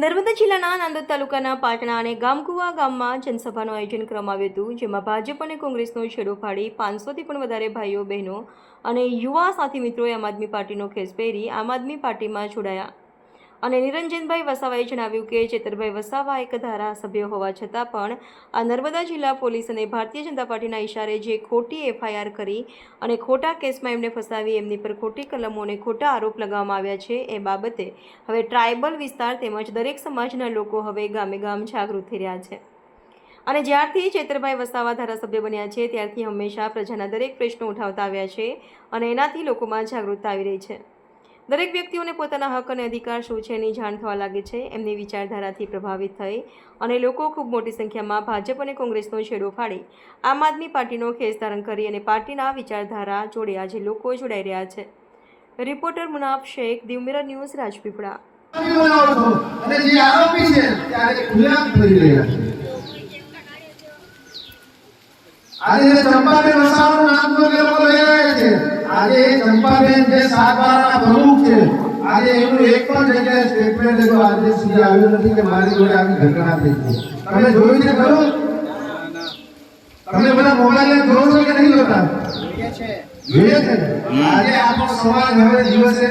નર્મદા જિલ્લાના નાંદોદ તાલુકાના પાટણા અને ગામકુવા ગામમાં જનસભાનું આયોજન કરવામાં આવ્યું હતું, જેમાં ભાજપ અને કોંગ્રેસનો છેડો ફાડી પાંચસોથી પણ વધારે ભાઈઓ બહેનો અને યુવા સાથી મિત્રોએ આમ આદમી પાર્ટીનો ખેસ પહેરી આમ આદમી પાર્ટીમાં જોડાયા. અને નિરંજનભાઈ વસાવાએ જણાવ્યું કે ચેતરભાઈ વસાવા એક ધારાસભ્ય હોવા છતાં પણ આ નર્મદા જિલ્લા પોલીસ અને ભારતીય જનતા પાર્ટીના ઇશારે જે ખોટી એફઆઈઆર કરી અને ખોટા કેસમાં એમને ફસાવી એમની પર ખોટી કલમો અને ખોટા આરોપ લગાવવામાં આવ્યા છે એ બાબતે હવે ટ્રાયબલ વિસ્તાર તેમજ દરેક સમાજના લોકો હવે ગામે ગામ જાગૃત થઈ રહ્યા છે. અને જ્યારથી ચેતરભાઈ વસાવા ધારાસભ્ય બન્યા છે, ત્યારથી હંમેશા પ્રજાના દરેક પ્રશ્નો ઉઠાવતા આવ્યા છે અને એનાથી લોકોમાં જાગૃતતા આવી રહી છે. દરેક વ્યક્તિઓને પોતાના હક અને અધિકાર શું છે એની જાણ થવા લાગે છે, એમની વિચારધારાથી પ્રભાવિત થઈ અને લોકો ખૂબ મોટી સંખ્યામાં ભાજપ અને કોંગ્રેસનો છેડો ફાડી. આમ આદમી પાર્ટીનો ખેસ ધારણ કરી અને પાર્ટીના વિચારધારા જોડે આજે લોકો જોડાઈ રહ્યા છે. Reporter Munaf Shaikh Diu Mirror news, Rajpipla. આજે જે વસાવાનું લોકો લઈ આજે ચંપાબેન જે સાતવારના પ્રમુખ છે, આજે એનું એક પણ જગ્યાએ સ્ટેટમેન્ટ જો આજે સુધી આવ્યું નથી કે મારી જોડે આવી ઘટના થઈ છે. તમે જોયું છે ખરું? તમે બધા મોબાઈલ જોવો છો કે નહીં જોતા? જોઈએ છે. આજે આપણો સમાજ હવે દિવસે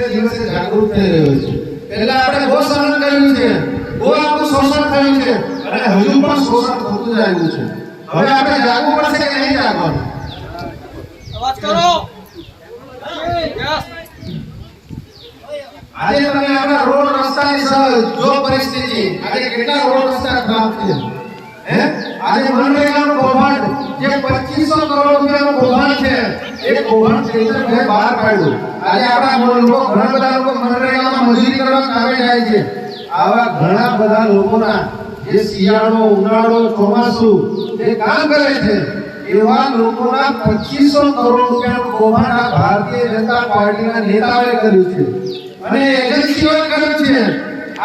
જાગૃત થઈ રહ્યો છે. એટલે આપણે બહુ સહન કર્યું છે. બહુ આપણું શોષણ થયું છે. અને હજુ પણ શોષણ થતું જ છે. હવે આપણે જાગવું પડશે કે નહીં જાગવાનું અવાજ કરો આજે તમે આપણા રોડ રસ્તાની જો પરિસ્થિતિ, આજે કેટલા રોડ રસ્તા ખરાબ છે હે? આજે મનરેગાનું કૌભાંડ, જે 2500 કરોડ રૂપિયાનું કૌભાંડ છે, એ કૌભાંડ કેન્દ્રએ બહાર કાઢ્યું. આજે ઘણા બધા લોકો મનરેગામાં મજૂરી કરવા કામે જાય છે. આવા ઘણા બધા લોકોના જે શિયાળો, ઉનાળો, ચોમાસું, જે કામ કરે છે, એવા લોકોના 2500 કરોડ રૂપિયાનું કૌભાંડ આ ભારતીય જનતા પાર્ટીના નેતાઓએ કર્યું છે. અને એજન્સીઓ કર્યું છે.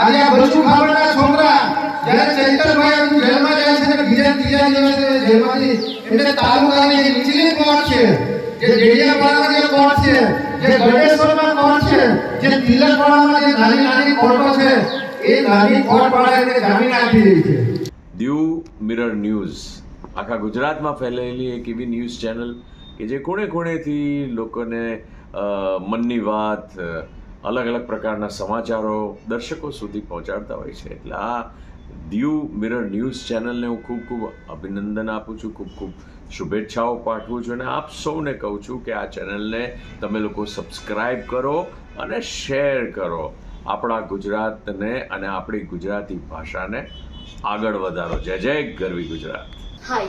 આજે આ બચુ ખાબડના છોકરા જ્યારે ચૈતરભાઈ જેલમાં જાય છે બીજા ત્રીજા દિવસે જેલમાંથી એમને તાલુકાની નીચલી કોર્ટ છે? જે ડેડિયાપાડામાં જે કોર્ટ છે? જે ગણેશ્વરમાં કોર્ટ છે? જે તિલકવાડામાં જે નાની નાની કોર્ટો છે, એ નાની કોર્ટ વાળા એને જામીન આપી રહી છે. Diu Mirror news. આખા ગુજરાતમાં ફેલાયેલી એક એવી ન્યૂઝ ચેનલ કે જે ખૂણે ખૂણેથી લોકોને મનની વાત અલગ અલગ પ્રકારના સમાચારો દર્શકો સુધી પહોંચાડતા હોય છે. એટલે આ દીવ મિરર ન્યૂઝ ચેનલને હું ખૂબ ખૂબ અભિનંદન આપું છું. ખૂબ ખૂબ શુભેચ્છાઓ પાઠવું છું અને આપ સૌને કહું છું કે આ ચેનલને તમે લોકો સબસ્ક્રાઈબ કરો અને શેર કરો આપણા ગુજરાતને અને આપણી ગુજરાતી ભાષાને આગળ વધારો. જય જય ગરવી ગુજરાત. હાય